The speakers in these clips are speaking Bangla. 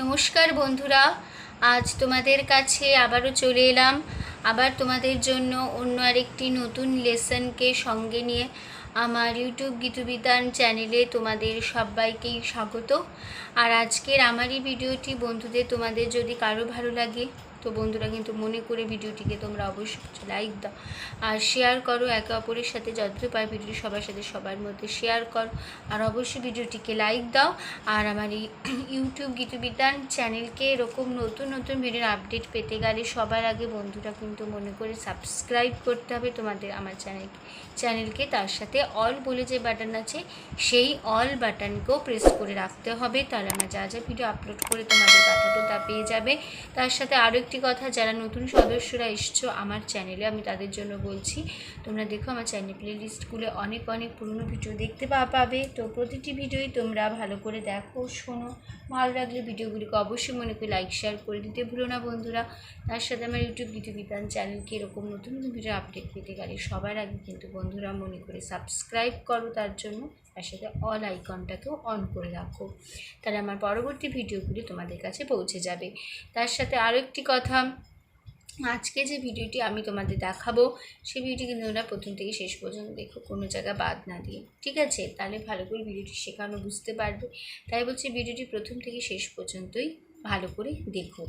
নমস্কার বন্ধুরা, আজ তোমাদের কাছে আবারও চলে এলাম। আবার তোমাদের জন্য অন্য আরেকটি নতুন লেসনকে সঙ্গে নিয়ে আমার ইউটিউব গীতবিতান চ্যানেলে তোমাদের সবাইকেই স্বাগত। আর আজকের আমারই ভিডিওটি বন্ধুদের, তোমাদের যদি কারও ভালো লাগে তো বন্ধুরা কিন্তু মনে করে ভিডিওটিকে তোমরা অবশ্যই লাইক দাও। আর শেয়ার করো একে অপরের সাথে যতটুকু পার ভিডিওটি সবার সাথে সবার মধ্যে শেয়ার করো। আর অবশ্যই ভিডিওটিকে লাইক দাও। আর আমার এই ইউটিউব গীতবিতান চ্যানেলকে এরকম নতুন নতুন ভিডিওর আপডেট পেতে গেলে সবার আগে বন্ধুরা কিন্তু মনে করে সাবস্ক্রাইব করতে হবে তোমাদের আমার চ্যানেল চ্যানেলকে তার সাথে অল বলে যে বাটন আছে, সেই অল বাটনকেও প্রেস করে রাখতে হবে। তাহলে আমরা যা যা ভিডিও আপলোড করে তোমাদের পাঠাবো তা পেয়ে যাবে। তার সাথে আরও একটি কথা, যারা নতুন সদস্যরা এসছো আমার চ্যানেলে আমি তাদের জন্য বলছি, তোমরা দেখো আমার চ্যানেল প্লে লিস্টগুলো অনেক অনেক পুরনো ভিডিও দেখতে পাবে। তো প্রতিটি ভিডিওই তোমরা ভালো করে দেখো, শোনো। ভালো লাগলে ভিডিওগুলিকে অবশ্যই মনে করে লাইক শেয়ার করে দিতে ভুলো না বন্ধুরা। তার সাথে আমার ইউটিউব গীতবিতান চ্যানেলকে এরকম নতুন নতুন ভিডিও আপডেট পেতে গেলে সবার আগে কিন্তু বন্ধুরা মনে করে সাবস্ক্রাইব করো তার জন্য। তার সাথে অল আইকনটাকেও অন করে রাখো। তাহলে আমার পরবর্তী ভিডিওগুলি তোমাদের কাছে পৌঁছে যাবে। তার সাথে আরও একটি কথা, আজকে যে ভিডিওটি আমি তোমাদের দেখাবো সেই ভিডিওটি কিন্তু তোমরা প্রথম থেকে শেষ পর্যন্ত দেখো, কোনো জায়গা বাদ না দিয়ে। ঠিক আছে? তাহলে ভালো করে ভিডিওটি শেখানো বুঝতে পারবে। তাই বলছি ভিডিওটি প্রথম থেকে শেষ পর্যন্তই ভালো করে দেখো।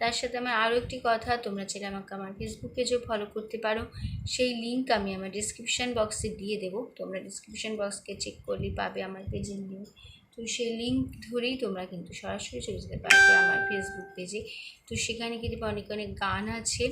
তার সাথে আমার আরও একটি কথা, তোমরা চাইলে আমাকে আমার ফেসবুক পেজেও ফলো করতে পারো। সেই লিঙ্ক আমি আমার ডিসক্রিপশান বক্সে দিয়ে দেবো। তোমরা ডিসক্রিপশান বক্সকে চেক করলেই পাবে আমার পেজের লিঙ্ক তো সেই লিঙ্ক ধরেই তোমরা কিন্তু সরাসরি চলে যেতে পারবে আমার ফেসবুক পেজে তো সেখানে কিন্তু অনেক অনেক গান আছে।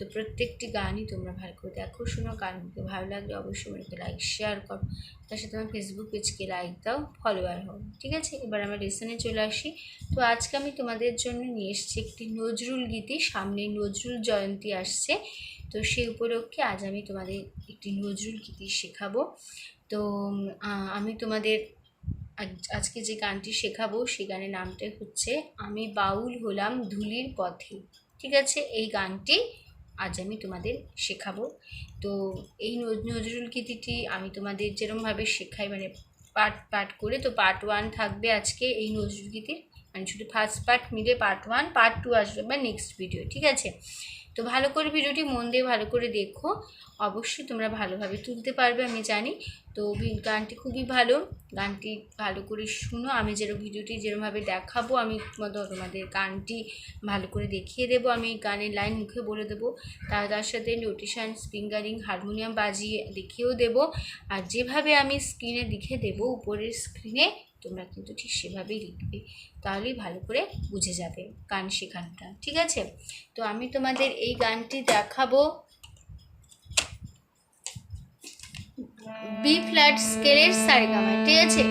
তো প্রত্যেকটি গানই তোমরা ভালো করে দেখো, শোনো। গানগুলো ভালো লাগলে অবশ্যই আমাকে লাইক শেয়ার করো। তার সাথে আমার ফেসবুক পেজকে লাইক দাও ফলোয়ার হও, ঠিক আছে? এবার আমরা লেসনে চলে আসি। তো আজকে আমি তোমাদের জন্য নিয়ে এসেছি একটি নজরুল গীতি। সামনে নজরুল জয়ন্তী আসছে। তো সেই উপলক্ষে আজ আমি তোমাদের একটি নজরুল গীতি শেখাবো। তো আমি তোমাদের আজকে যে গানটি শেখাবো সেই গানের নামটা হচ্ছে, আমি বাউল হলাম ধুলির পথে। ঠিক আছে? এই গানটি আজ আমি তোমাদের শেখাবো। তো এই নজ- নজরুল গীতিটি আমি তোমাদের যেরমভাবে শেখাই মানে পার্ট পার্ট করে, তো পার্ট ওয়ান থাকবে আজকে এই নজরুল গীতির। মানে শুধু ফার্স্ট পার্ট মিলে পার্ট ওয়ান পার্ট টু আসবে বা নেক্সট ভিডিও ঠিক আছে? তো ভালো করে ভিডিওটি মন দিয়ে ভালো করে দেখো। অবশ্যই তোমরা ভালোভাবে তুলতে পারবে, আমি জানি। তো গানটি খুবই ভালো। গানটি ভালো করে শুনো। আমি যেরকম ভিডিওটি যেরকমভাবে দেখাবো, আমি তোমাদের গানটি ভালো করে দেখিয়ে দেবো। আমি গানের লাইন মুখে বলে দেবো। তার তার সাথে নোটিশান স্প্রিঙ্গারিং হারমোনিয়াম বাজিয়ে দেখিয়েও দেবো। আর যেভাবে আমি স্ক্রিনে লিখে দেবো, উপরের স্ক্রিনে তোমরা কিন্তু ঠিক সেভাবেই লিখবে। তাহলেই ভালো করে বুঝে যাবে গান শেখানোটা, ঠিক আছে? তো আমি তোমাদের এই গানটি দেখাবো। বি ফ্ল্যাট স্কেলের সারেগামা ঠিক আছে?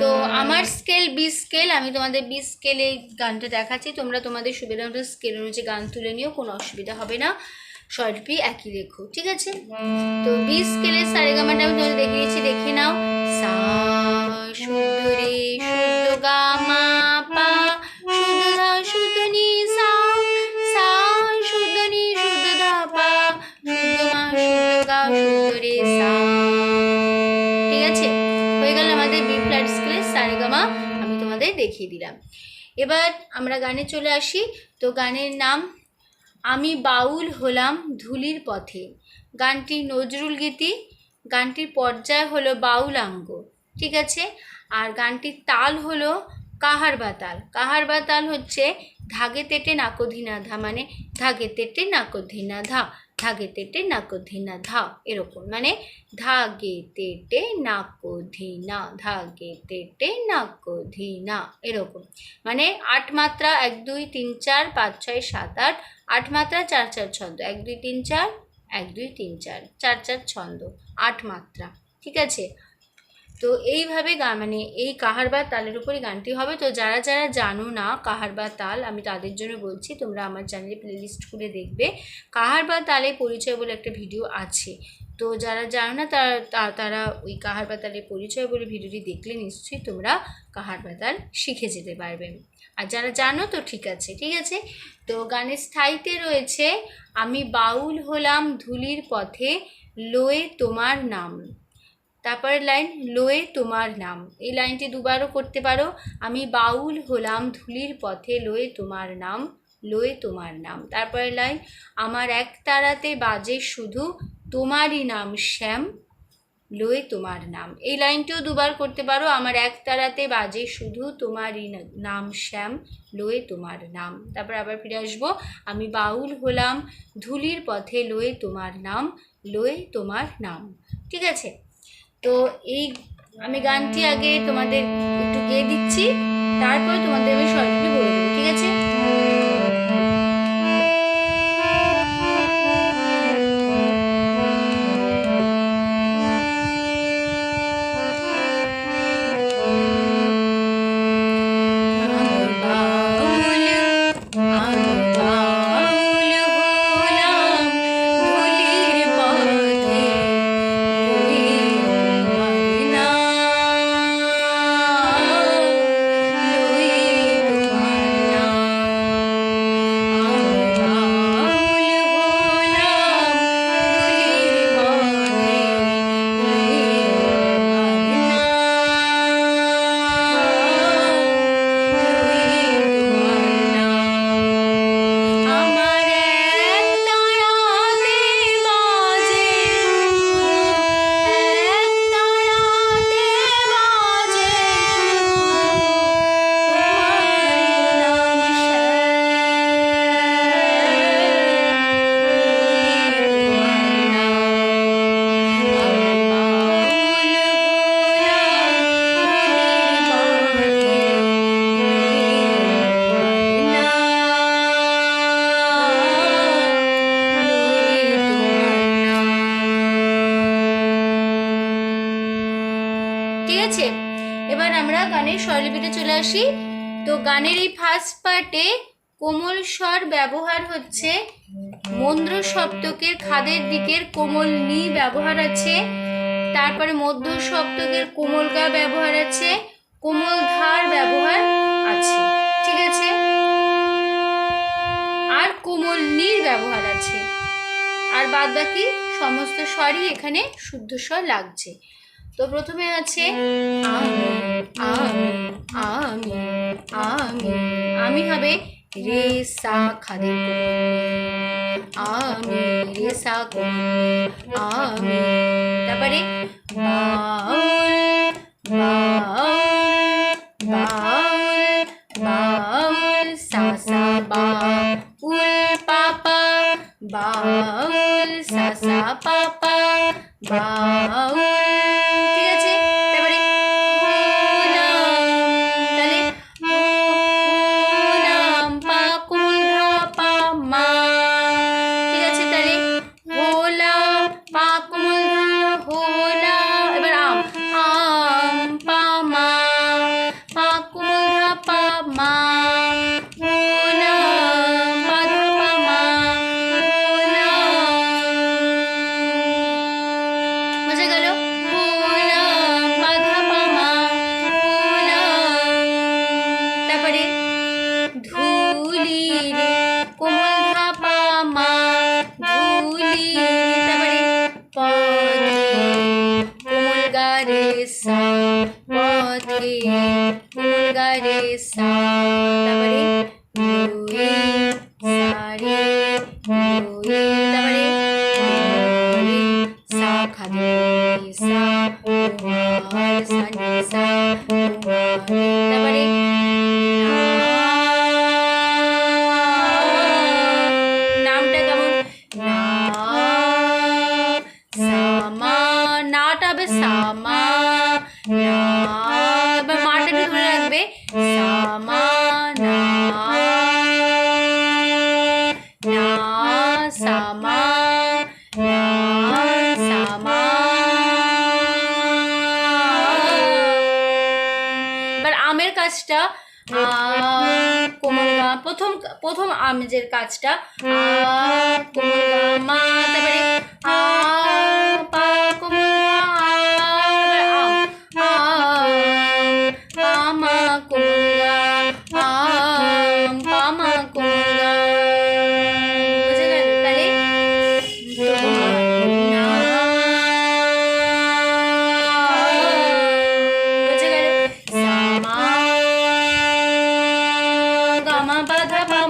তো আমার স্কেল বি স্কেল আমি তোমাদের বি স্কেলে গানটা দেখাচ্ছি। তোমরা তোমাদের সুবিধা মতো স্কেল অনুযায়ী গান তুলে নিও, কোনো অসুবিধা হবে না। স্বরূপই একই লেখো, ঠিক আছে? তো বি স্কেলের সারেগামাটা আমি তোমাদের দেখে দিয়েছি দেখে নাও। সা শুদ্ধ রে শুদ্ধ গা মা পা শুদ্ধ ধা শুদ্ধ নি সা সা শুদ্ধ নি শুদ্ধ ধা পা শুদ্ধ মা শুদ্ধ গা শুদ্ধ রে, সা। ঠিক আছে? হয়ে গেল আমাদের বি ফ্ল্যাট স্কেলের সারেগামা, আমি তোমাদের দেখিয়ে দিলাম। এবার আমরা গানে চলে আসি। তো গানের নাম, আমি বাউল হলাম ধুলির পথে। গানটি নজরুল গীতি, গানটির পর্যায় হলো বাউলাঙ্গ। ঠিক আছে? আর গানটির তাল হলো কাহার বাতাল কাহার বাতাল হচ্ছে ধাগে তেটে নাকোধিনা ধা মানে ধাগে তেটে নাকোধিনা ধা, ধাগে তেটে নাকোধিনা ধা, এরকম। মানে ধাগে তেটে নাকোধিনা ধাগে তেটে নাকোধিনা এরকম। মানে আট মাত্রা, এক, দুই, তিন, চার, পাঁচ, ছয়, সাত, আট। আট মাত্রা, চার চার, ছন্দ। এক, দুই, তিন, চার, এক, দুই, তিন, চার চার চার, ছন্দ। আট মাত্রা। ঠিক আছে? তো এইভাবে গা মানে এই কাহার বা তালের উপরই গানটি হবে। তো যারা যারা জানো না কাহার বা তাল, আমি তাদের জন্য বলছি, তোমরা আমার চ্যানেলে প্লেলিস্ট খুলে দেখবে। কাহার বা তালে পরিচয় বলে একটা ভিডিও আছে। তো যারা জানো না, তারা তারা ওই কাহার বাতালের পরিচয় বলে ভিডিওটি দেখলে নিশ্চয়ই তোমরা কাহার বাতাল শিখে যেতে পারবে। আর যারা জানো, তো ঠিক আছে ঠিক আছে? তো গানের স্থায়ীতে রয়েছে, আমি বাউল হলাম ধুলির পথে, লোয়ে তোমার নাম। তারপরের লাইন, লোয়ে তোমার নাম। এই লাইনটি দুবারও করতে পারো। আমি বাউল হলাম ধুলির পথে, লোয়ে তোমার নাম, লোয়ে তোমার নাম। তারপরের লাইন, আমার এক তারাতে বাজে শুধু তোমারই নাম শ্যাম, লোয়ে তোমার নাম। এই লাইনটিও দুবার করতে পারো। আমার এক তারাতে বাজে শুধু তোমারই নাম শ্যাম, লোয়ে তোমার নাম। তারপর আবার ফিরে আসব। আমি বাউল হলাম ধুলির পথে, লোয়ে তোমার নাম, লোয়ে তোমার নাম। ঠিক আছে? তো এই আমি গানটি আগে তোমাদের একটু গেয়ে দিচ্ছি, তারপরে তোমাদের আমি সরাসরি বলে দেবো, ঠিক আছে? পার্টে কোমল স্বর ব্যবহার হচ্ছে। মন্দ্র সপ্তকের খাদের দিকের কোমল নি ব্যবহার আছে। তারপরে মধ্য সপ্তকের কোমল গা ব্যবহার আছে। কোমল ধার ব্যবহার আছে। ঠিক আছে? আর কোমল নির ব্যবহার আছে। আর বাদ বাকি সমস্ত স্বরই এখানে শুদ্ধ স্বর লাগছে। তো প্রথমে আছে আমি আমি আমি আমি হবে রে সা কোমল আমি রে সা আমি তারপরে বাউল বাউল, সা সা পাপা পাপা, বাউল। কাজটা কোমল গা প্রথম প্রথম আমেজের কাজটা কোমল গা মা তারপরে আ পা কোমল গা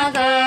মা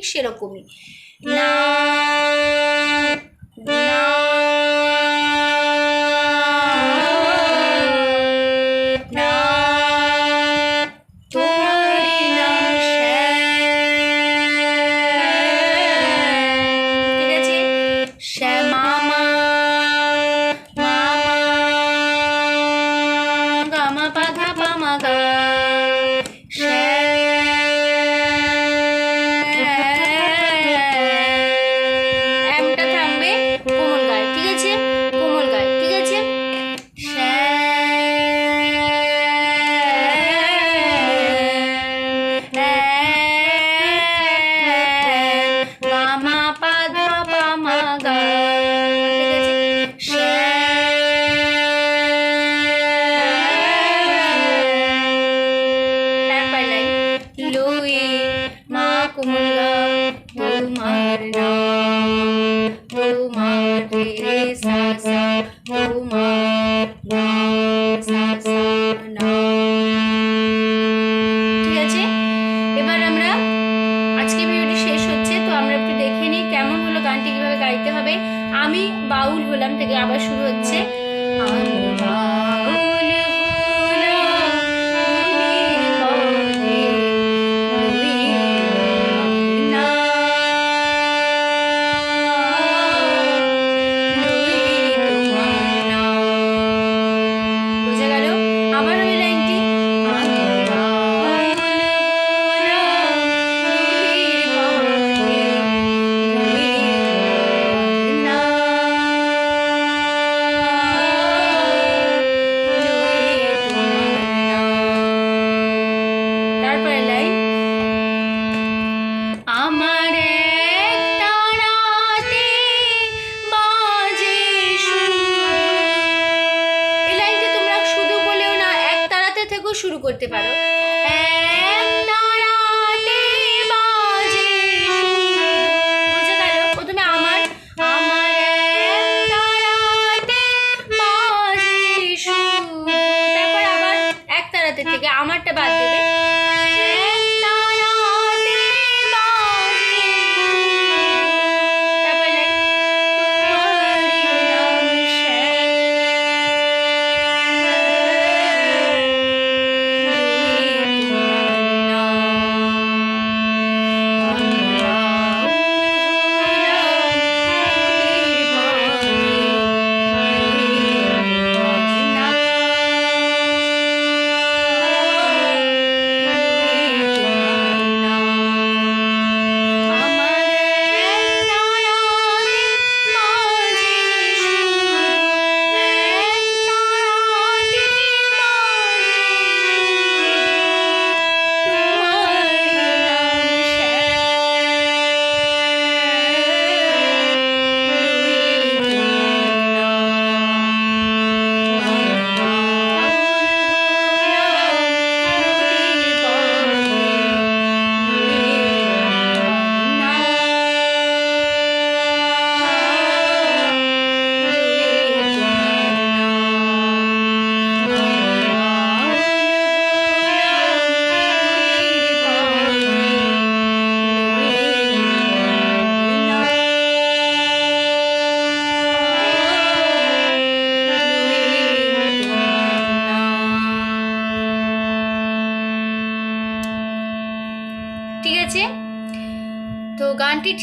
ঠিক সেরকমই। না না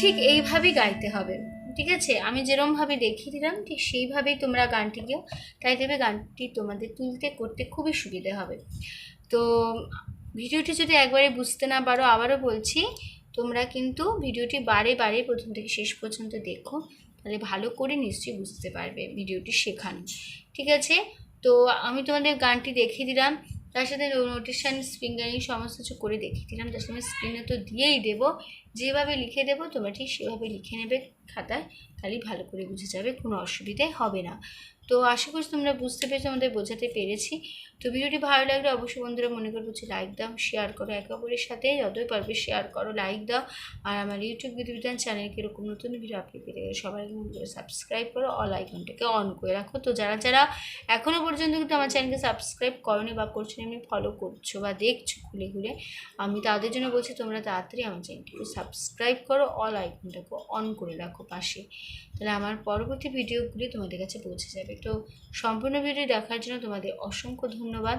ঠিক এইভাবেই গাইতে হবে, ঠিক আছে? আমি যেরমভাবে দেখিয়ে দিলাম, ঠিক সেইভাবেই তোমরা গানটিকেও তাই দেবে গানটি তোমাদের তুলতে করতে খুবই সুবিধে হবে। তো ভিডিওটি যদি একবারে বুঝতে না পারো, আবারও বলছি, তোমরা কিন্তু ভিডিওটি বারে বারে প্রথম থেকে শেষ পর্যন্ত দেখো, তাহলে ভালো করে নিশ্চয়ই বুঝতে পারবে ভিডিওটি শেখানো, ঠিক আছে? তো আমি তোমাদের গানটি দেখিয়ে দিলাম, তার সাথে নোটিশন স্প্রিঙ্গারিং সমস্ত কিছু করে দেখিয়ে দিলাম তার সাথে স্ক্রিনে তো দিয়েই দেবো যেভাবে লিখে দেবো, তোমরা ঠিক সেভাবে লিখে নেবে খাতায়, তাহলে ভালো করে বুঝে যাবে, কোনো অসুবিধে হবে না। তো আশা করছি তোমরা বুঝতে পেরেছ আমাদের বোঝাতে পেরেছি। তো ভিডিওটি ভালো লাগলে অবশ্যই বন্ধুরা মনে করব যে লাইক দাও শেয়ার করো, একে অপরের সাথে যতই পারবে শেয়ার করো লাইক দাও। আর আমার ইউটিউব বিধিবিধান চ্যানেলকে এরকম নতুন ভিডিও আপনি পেতে গেলে সবাই সাবস্ক্রাইব করো অল আইকনটাকে অন করে রাখো। তো যারা যারা এখনও পর্যন্ত কিন্তু আমার চ্যানেলকে সাবস্ক্রাইব করনি বা করছ এমনি ফলো করছ বা দেখছ খুলে ঘুরে, আমি তাদের জন্য বলছি তোমরা তাড়াতাড়ি আমার চ্যানেলটিকে সাবস্ক্রাইব করো অল আইকনটাকে অন করে রাখো পাশে। তাহলে আমার পরবর্তী ভিডিওগুলি তোমাদের কাছে পৌঁছে যাবে। তো সম্পূর্ণ ভিডিও দেখার জন্য তোমাদের অসংখ্য ধন্যবাদ।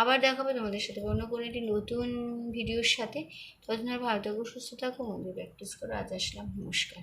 আবার দেখাবো তোমাদের সাথে অন্য কোনো একটি নতুন ভিডিওর সাথে। ততদিন ভালো থাকো, সুস্থ থাকো মন্দির প্র্যাকটিস করো। আজ আসলাম। নমস্কার।